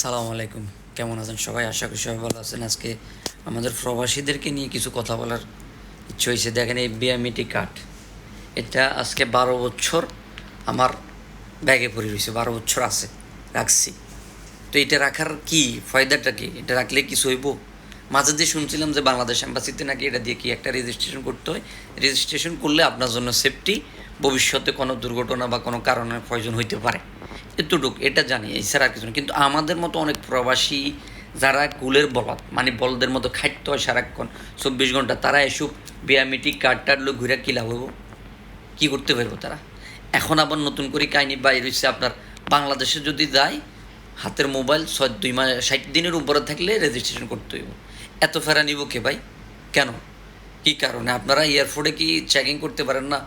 সালাম আলাইকুম। কেমন আছেন সবাই? আশা করি সবাই ভালো আছেন। আজকে আমাদের প্রবাসীদেরকে নিয়ে কিছু কথা বলার ইচ্ছে হয়েছে। দেখেন এই বিয়ামিটি কাঠ। এটা আজকে বারো বছর আমার ব্যাগে পড়ে রয়েছে। বারো বছর আছে, রাখছি। তো এটা রাখার কি ফায়দাটা কি? এটা রাখলে কিছু হইব? মাঝে দিয়ে শুনছিলাম যে বাংলাদেশ এম্বাসিতে নাকি এটা দিয়ে কি একটা রেজিস্ট্রেশন করতে হয়? রেজিস্ট্রেশন করলে আপনার জন্য সেফটি ভবিষ্যতে কোনো দুর্ঘটনা বা কোনো কারণে প্রয়োজন হইতে পারে। এতটুকু, এটা জানি এছাড়া আর কিছু না। কিন্তু আমাদের মতো অনেক প্রবাসী যারা কুলের বলদ মানে বলদের মতো খাইতে হয় সারাক্ষণ, চব্বিশ ঘণ্টা, তারা এসব বিয়ামিটি কার্ড টার্ড লোক ঘুরে কী লাভ হইব? কী করতে পারব তারা? এখন আবার নতুন করে কাহিনি বাইর হচ্ছে আপনার, বাংলাদেশে যদি যায় হাতের মোবাইল ছয়, দুই মাস, ষাট দিনের উপরে থাকলে রেজিস্ট্রেশন করতে হইব। এত ফেরা নিব কে ভাই? কেন? কী কারণে? আপনারা এয়ারপোর্টে কি চেকিং করতে পারেন না?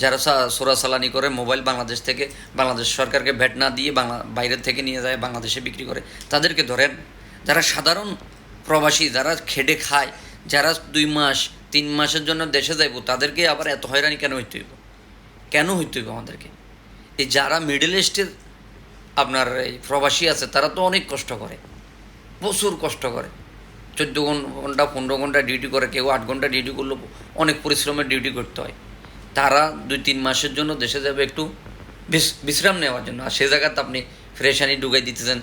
যারা সোরা সালানি করে, মোবাইল বাংলাদেশ থেকে, বাংলাদেশ সরকারকে ভ্যাট না দিয়ে বাংলা বাইরের থেকে নিয়ে যায়, বাংলাদেশে বিক্রি করে, তাদেরকে ধরেন, যারা সাধারণ প্রবাসী, যারা খেটে খায়, যারা দুই মাস, তিন মাসের জন্য দেশে যাইব, তাদেরকে আবার এত হয়রানি কেন হইতে হইব? কেন হইতে হইব আমাদেরকে? এই যারা মিডল ইস্টের আপনার এই প্রবাসী আছে, তারা তো অনেক কষ্ট করে, প্রচুর কষ্ট করে। চোদ্দ ঘণ্টা, পনেরো ঘণ্টা ডিউটি করে, কেউ আট ঘণ্টা ডিউটি করলেও অনেক পরিশ্রমের ডিউটি করতে হয়। তারা দুই তিন মাসের জন্য দেশে যাবে একটু বিশ্রাম নেওয়ার জন্য। আর সে জায়গাতে আপনি ফ্রেশানি ঢুকাই দিতেছেন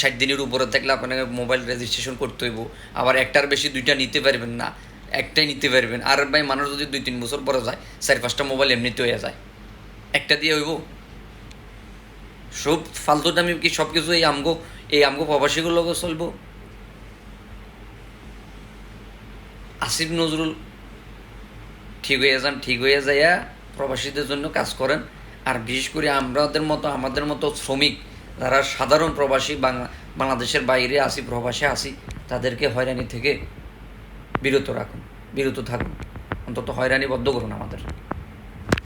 ষাট দিনের উপরে থাকলে আপনাকে মোবাইল রেজিস্ট্রেশন করতে হইব। আবার একটার বেশি দুইটা নিতে পারবেন না, একটাই নিতে পারবেন। আর ভাই, মানুষ যদি দুই তিন বছর পরে যায়, চার পাঁচটা মোবাইল এমনিতে হয়ে যায়। একটা দিয়ে হইব। সব ফালতু দামি কি সব কিছু এই আমগো এই আমগো প্রবাসীগুলো চলবো? আসিফ নজরুল ঠিক হয়ে যান, ঠিক হয়ে যাইয়া প্রবাসীদের জন্য কাজ করেন। আর বিশেষ করে আমাদের মতো আমাদের মতো শ্রমিক যারা সাধারণ প্রবাসী, বাংলা, বাংলাদেশের বাইরে আসি, প্রবাসে আসি, তাদেরকে হয়রানি থেকে বিরত রাখুন, বিরত থাকুন। অন্তত হয়রানি বদ্ধ করুন আমাদের।